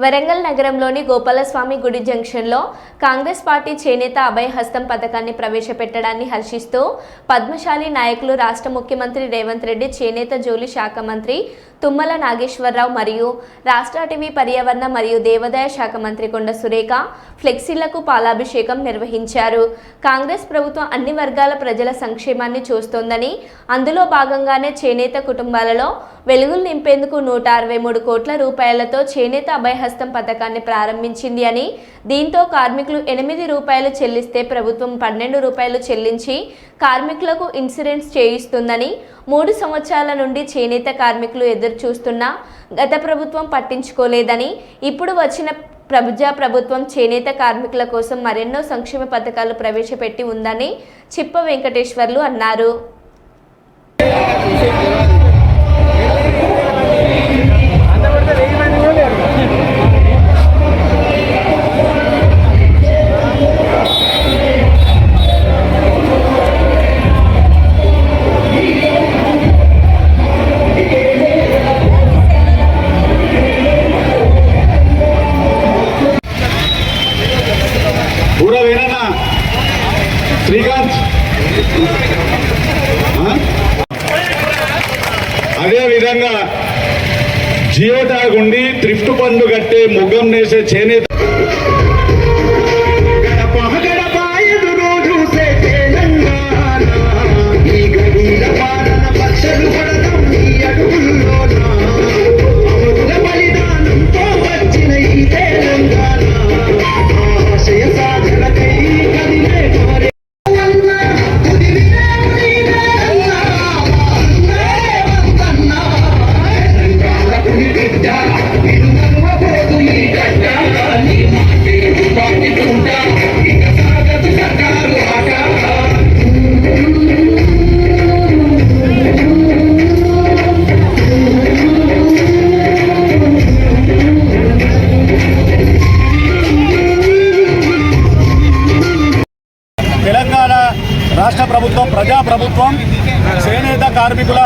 వరంగల్ నగరంలోని గోపాలస్వామి గుడి జంక్షన్లో కాంగ్రెస్ పార్టీ చేనేత అభయ హస్తం పథకాన్ని ప్రవేశపెట్టడాన్ని హర్షిస్తూ పద్మశాలి నాయకులు రాష్ట్ర ముఖ్యమంత్రి రేవంత్ రెడ్డి చేనేత జోలి శాఖ మంత్రి తుమ్మల నాగేశ్వరరావు మరియు రాష్ట్ర అటవీ పర్యావరణ మరియు దేవాదాయ శాఖ మంత్రి కొండ సురేఖ ఫ్లెక్సీలకు పాలాభిషేకం నిర్వహించారు. కాంగ్రెస్ ప్రభుత్వం అన్ని వర్గాల ప్రజల సంక్షేమాన్ని చూస్తోందని అందులో భాగంగానే చేనేత కుటుంబాలలో వెలుగులు నింపేందుకు నూట అరవై మూడు కోట్ల రూపాయలతో చేనేత అభయహస్తం పథకాన్ని ప్రారంభించింది అని దీంతో కార్మికులు ఎనిమిది రూపాయలు చెల్లిస్తే ప్రభుత్వం పన్నెండు రూపాయలు చెల్లించి కార్మికులకు ఇన్సూరెన్స్ చేయిస్తుందని మూడు సంవత్సరాల నుండి చేనేత కార్మికులు ఎదురు చూస్తున్నా గత ప్రభుత్వం పట్టించుకోలేదని ఇప్పుడు వచ్చిన ప్రజా ప్రభుత్వం చేనేత కార్మికుల కోసం మరెన్నో సంక్షేమ పథకాలు ప్రవేశపెట్టి ఉందని చిప్ప వెంకటేశ్వర్లు అన్నారు. అదేవిధంగా అదే విధంగా జియో ట్యాగ్ ఉండి త్రిఫ్ట్ పన్ను కట్టే ముగ్గం నేసే చేనేత రాష్ట్ర ప్రభుత్వం ప్రజా ప్రభుత్వం కార్మికుల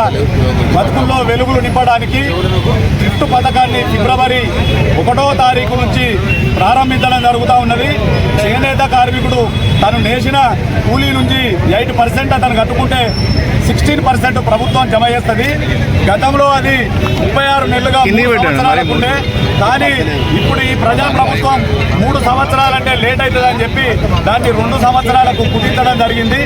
బతుకుల్లో వెలుగులు నింపడానికి గిఫ్ట్ పథకాన్ని ఫిబ్రవరి ఒకటో తారీఖు నుంచి ప్రారంభించడం జరుగుతూ ఉన్నది. చేనేత కార్మికుడు తను నేసిన కూలీ నుంచి ఎయిట్ పర్సెంట్ అతను కట్టుకుంటే సిక్స్టీన్ పర్సెంట్ ప్రభుత్వం జమ చేస్తుంది. గతంలో అది ముప్పై ఆరు నెలలుగా మూడు సంవత్సరాలకు ఉండే. కానీ ఇప్పుడు ఈ ప్రజా ప్రభుత్వం మూడు సంవత్సరాలంటే లేట్ అవుతుందని చెప్పి దాన్ని రెండు సంవత్సరాలకు కుదించడం జరిగింది.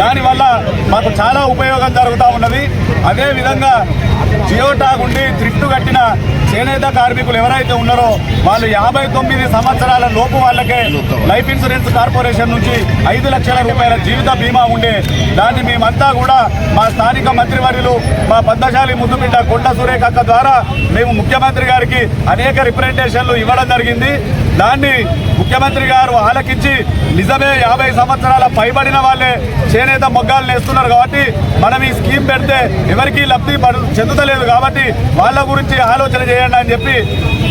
దానివల్ల మాకు చాలా ఉపయోగం జరుగుతూ ఉన్నది. అదేవిధంగా జియో టాగ్ ఉండి త్రిట్టు కట్టిన చేనేత కార్మికులు ఎవరైతే ఉన్నారో వాళ్ళు యాభై తొమ్మిది సంవత్సరాల లోపు వాళ్ళకే లైఫ్ ఇన్సూరెన్స్ కార్పొరేషన్ నుంచి ఐదు లక్షల రూపాయల జీవిత బీమా ఉండే. దాన్ని మేమంతా కూడా మా స్థానిక మంత్రివర్యులు మా పద్మశాలి ముద్దుబిడ్డ కొండ సురేఖక్క ద్వారా మేము ముఖ్యమంత్రి గారికి అనేక రిప్రజెంటేషన్లు ఇవ్వడం జరిగింది. దాన్ని ముఖ్యమంత్రి గారు ఆలకించి నిజమే యాభై సంవత్సరాల పైబడిన వాళ్ళే చేనేత మొగ్గాలు నేస్తున్నారు కాబట్టి మనం ఈ స్కీమ్ పెడితే ఎవరికీ లబ్ధి పడు చెందుతలేదు కాబట్టి వాళ్ళ గురించి ఆలోచన చేయండి అని చెప్పి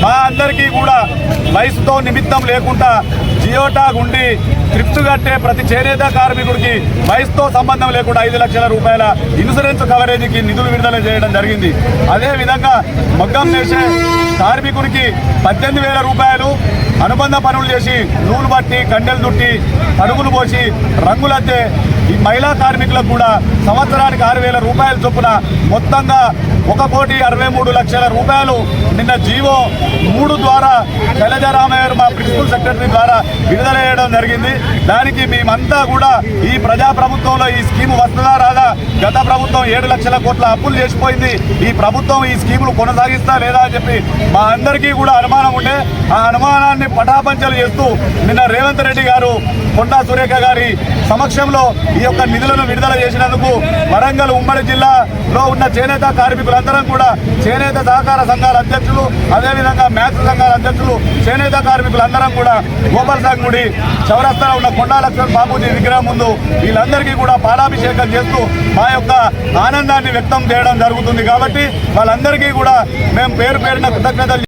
మా అందరికీ కూడా వయసుతో నిమిత్తం లేకుండా జియోటాగ్ ఉండి స్క్రిప్ట్ కట్టే ప్రతి చేనేత కార్మికుడికి వయసుతో సంబంధం లేకుండా ఐదు లక్షల రూపాయల ఇన్సూరెన్స్ కవరేజీకి నిధులు విడుదల చేయడం జరిగింది. అదేవిధంగా మగ్గం చేసే కార్మికుడికి పద్దెనిమిది వేల రూపాయలు అనుబంధ పనులు చేసి నూలు బట్టి కండెలు దుట్టి తడుగులు పోసి రంగులద్దే ఈ మహిళా కార్మికులకు కూడా సంవత్సరానికి ఆరు వేల రూపాయల చొప్పున మొత్తంగా ఒక కోటి అరవై మూడు లక్షల రూపాయలు నిన్న జీవో మూడు ద్వారా శైలజారామయ్య మా ప్రిన్సిపల్ సెక్రటరీ ద్వారా విడుదల చేయడం జరిగింది. దానికి మేమంతా కూడా ఈ ప్రజా ప్రభుత్వంలో ఈ స్కీమ్ వస్తుందా గత ప్రభుత్వం ఏడు లక్షల కోట్ల అప్పులు చేసిపోయింది. ఈ ప్రభుత్వం ఈ స్కీములు కొనసాగిస్తా లేదా అని చెప్పి మా అందరికీ కూడా అనుమానం ఉండే. ఆ అనుమానాన్ని పటాపంచలు చేస్తూ నిన్న రేవంత్ రెడ్డి గారు కొండా సురేఖ గారి సమక్షంలో ఈ యొక్క నిధులను విడుదల చేసినందుకు వరంగల్ ఉమ్మడి జిల్లాలో ఉన్న చేనేత కార్మికులందరం కూడా చేనేత సహకార సంఘాల అధ్యక్షులు అదేవిధంగా మ్యాథ్స్ సంఘాల అధ్యక్షులు చేనేత కార్మికులందరం కూడా గోపాల్ సాగ్ గుడి చౌరస్తాలో ఉన్న కొండా లక్ష్మణ్ బాబూజీ విగ్రహం ముందు వీళ్ళందరికీ కూడా పాలాభిషేకం చేస్తూ మా యొక్క ఆనందాన్ని వ్యక్తం చేయడం జరుగుతుంది కాబట్టి వాళ్ళందరికీ కూడా మేము పేరు పేరున కృతజ్ఞతలు